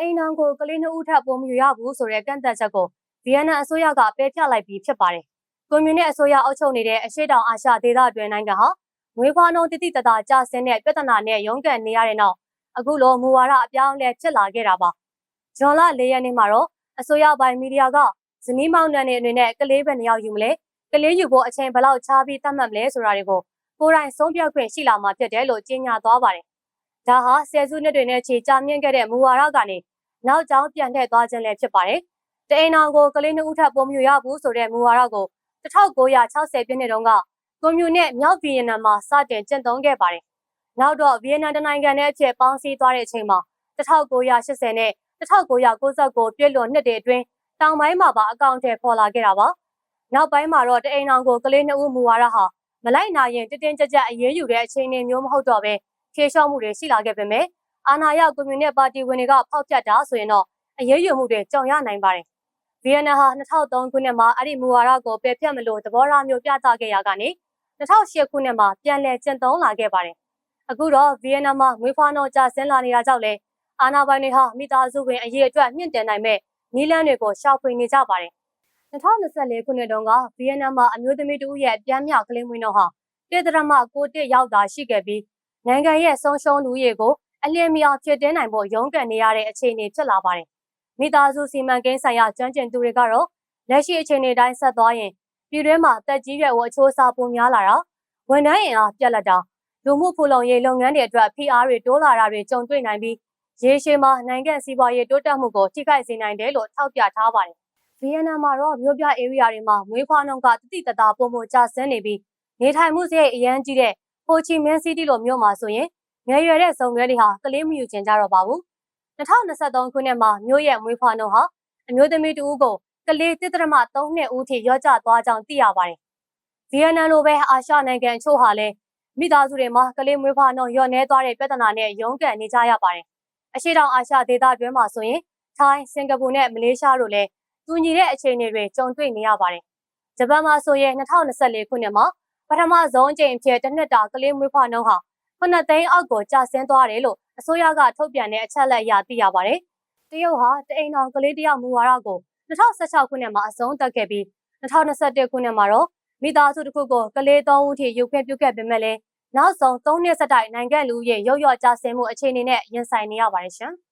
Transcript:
အိမ်တော်ကိုကလေးနှစ်ဦးထပ်ပိုမယူရဘူးဆိုတဲ့ကန့်သက်ချက်ကိုဗီယက်နမ်အစိုးရကပယ်ဖျက်လိုက်ပြီးဖြစ်ပါတယ်။ကွန်မြူနစ်အစိုးရအုပ်ချုပ်နေတဲ့အရှေ့တောင်အာရှဒေသတွင်းနိုင်ငံဟာငွေခွာနှုန်းတတိတတာကျဆင်းတဲ့ပြဿနာနဲ့ရုန်းကန်နေရတဲ့နောက်အခုလိုမူဝါဒအပြောင်းအလဲဖြစ်လာခဲ့တာပါ။ဂျွန်လ၄ရက်နေ့မှာတော့အစိုးရပိုင်းမီဒီယာကဇနီးမောင်နှံတွေအနေနဲ့ကလေးပဲနှစ်ယောက်ယူမလဲကလေးယူဖို့အချိန်ဘယ်လောက်ချားပြီးသတ်မှတ်မလဲဆိုတာတွေကိုကိုယ်တိုင်ဆုံးဖြတ်ခွင့်ရှိလာမှာဖြစ်တယ်လို့ကြေညာသွားပါတယ်။ဒါဟာဆယ်စုနှစ်တွေနဲ့ချီကြာမြင့်ခဲ့တဲ့မူဝါဒကနေ နောက်ကျောင်းပြန်လှည့်သွားခြင်းလည်းဖြစ်ပါတယ်။တအိမ်တော်ကိုကလေးနှစ်ဦးထပ်ပုံမြူရဘူးဆိုတဲ့မူဝါဒကို1960ပြည့်နှစ်တုန်းကကွန်မြူနစ်မြောက်ဗီယက်နမ်မှာစတင်ကျင့်သုံးခဲ့ပါတယ်။နောက်တော့ဗီယက်နမ်တနိုင်ငံနဲ့အဖြစ်ပေါင်းစည်းသွားတဲ့အချိန်မှာ1980နဲ့1999ပြည့်လွန်နှစ်တွေအတွင်းတောင်ပိုင်းမှာပါအကောင့်ထဲပေါ်လာခဲ့တာပါ။နောက်ပိုင်းမှာတော့တအိမ်တော်ကိုကလေးနှစ်ဦးမူဝါဒဟာမလိုက်နိုင်ရင်တင်းတင်းကြပ်ကြပ်အရေးယူတဲ့အခြေအနေမျိုးမဟုတ်တော့ဘဲဖြေလျှော့မှုတွေရှိလာခဲ့ပေမဲ့ အာဏာရကွန်မြူနစ်ပါတီဝင်တွေကဖောက်ပြတ်တာဆိုရင်တော့အရေးယူမှုတွေကြုံရနိုင်ပါတယ်။ဗီယက်နမ်ဟာ2003ခုနှစ်မှာအဲ့ဒီမူဝါဒကိုပယ်ဖျက်မလို့သဘောထားမျိုးပြသခဲ့ရကနေ2008ခုနှစ်မှာပြန်လည်ကျင့်သုံးလာခဲ့ပါတယ်။အခုတော့ဗီယက်နမ်မှာငွေဖွားနှုန်းကျဆင်းလာနေတာကြောင့်လေအာဏာပိုင်တွေဟာမိသားစုဝင်အရေးအတွက်မြင့်တင်နိုင်မဲ့နီးလန်းတွေကိုရှောက်ဖွေနေကြပါတယ်။2024ခုနှစ်တုန်းကဗီယက်နမ်မှာအမျိုးသမီးတဦးရဲ့ပြန်မြောက်ကလေးမွေးနှုန်းဟာတေတရမကိုတစ်ရောက်တာရှိခဲ့ပြီးနိုင်ငံရဲ့ဆုံးရှုံးလူရေကို အလျင်မီအောင်ဖြစ်တင်းနိုင်ဖို့ရုန်းကန်နေရတဲ့အခြေအနေဖြစ်လာပါတယ်။မိသားစုစီမံကိန်းဆိုင်ရာကျွမ်းကျင်သူတွေကတော့လက်ရှိအခြေအနေတိုင်းဆက်သွားရင်ပြည်တွင်းမှာတက်ကြီးရွယ်ဝအချိုးအစားပုံများလာတာဝန်ထမ်းရင်အားပြက်လက်တာလူမှုဖူလုံရေးလုပ်ငန်းတွေအတွက်ဖိအားတွေတိုးလာတာတွေကြုံတွေ့နိုင်ပြီးရေရှည်မှာနိုင်ငံစီးပွားရေးတိုးတက်မှုကိုထိခိုက်စေနိုင်တယ်လို့ထောက်ပြထားပါတယ်။ဗီယက်နမ်မှာတော့မြို့ပြဧရိယာတွေမှာမွေးဖွားနှုန်းကတတိတတာပုံမကျဆင်းနေပြီးနေထိုင်မှုစရိတ်အရန်ကြီးတဲ့ဟိုချီမင်းစီးတီလိုမြို့မှာဆိုရင် ငယ်ရွယ်တဲ့ဇုံခွဲတွေဟာကလေးမယူကျင်ကြတော့ပါဘူး2023ခုနှစ်မှာမြို့ရဲ့မွေးဖွားနှုန်းဟာအမျိုးသမီးတဦးကိုကလေးတစ်တရမ3နှစ်ဦးထိရော့ကျသွားကြောင်းသိရပါတယ်ဗီယက်နမ်လိုပဲအာရှနိုင်ငံအချို့ဟာလည်းမိသားစုတွေမှာကလေးမွေးဖွားနှုန်းလျော့နှဲသွားတဲ့ပြဿနာနဲ့ရုန်းကန်နေကြရပါတယ်အရှိတောင်အာရှဒေသတွင်းမှာဆိုရင်ထိုင်းစင်ကာပူနဲ့မလေးရှားတို့လည်းတူညီတဲ့အခြေအနေတွေကြုံတွေ့နေရပါတယ်ဂျပန်မှာဆိုရင်2024ခုနှစ်မှာပထမဆုံးအကြိမ်ဖြစ်တစ်နှစ်တာကလေးမွေးဖွားနှုန်းဟာ 9သိန်းအောက်ကိုကျဆင်းသွားတယ်လို့အစိုးရကထုတ်ပြန်တဲ့အချက်လက်အရသိရပါတယ်။တရုတ်ဟာတအိမ်တော်ကလေးတယောက်မူဝါဒကို2016ခုနှစ်မှာအဆုံးသတ်ခဲ့ပြီး2021ခုနှစ်မှာတော့မိသားစုတစ်ခုကိုကလေး3ဦးထိရုပ်ခွင့်ပြုခဲ့ပေမဲ့လည်းနောက်ဆုံး3နှစ်ဆက်တိုက်နိုင်ငံလူဦးရေရုတ်ရော့ကျဆင်းမှုအခြေအနေနဲ့ရင်ဆိုင်နေရပါတယ်ရှင်။